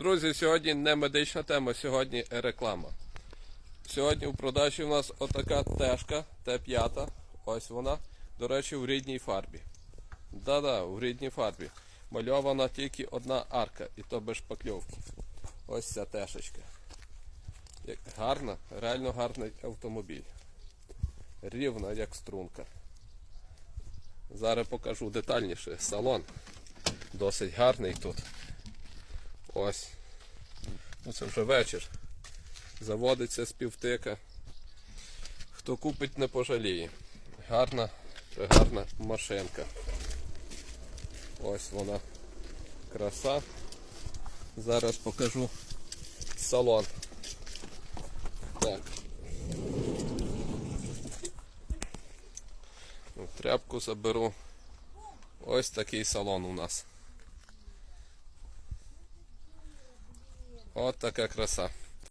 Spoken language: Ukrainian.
Друзі, сьогодні не медична тема, сьогодні реклама. Сьогодні в продажі у нас отака тежка Т5. Ось вона. До речі, в рідній фарбі. Да-да, в рідній фарбі. Мальована тільки одна арка, і то без шпакльовки. Ось ця тешечка. Як гарна, реально гарний автомобіль. Рівна, як струнка. Зараз покажу детальніше. Салон. Досить гарний тут. Ось. Ну це вже вечір. Заводиться з півтика. Хто купить, не пожаліє. Гарна, гарна машинка. Ось вона. Краса. Зараз покажу салон. Так. Ну, Тряпку заберу. Ось такий салон у нас. От така краса.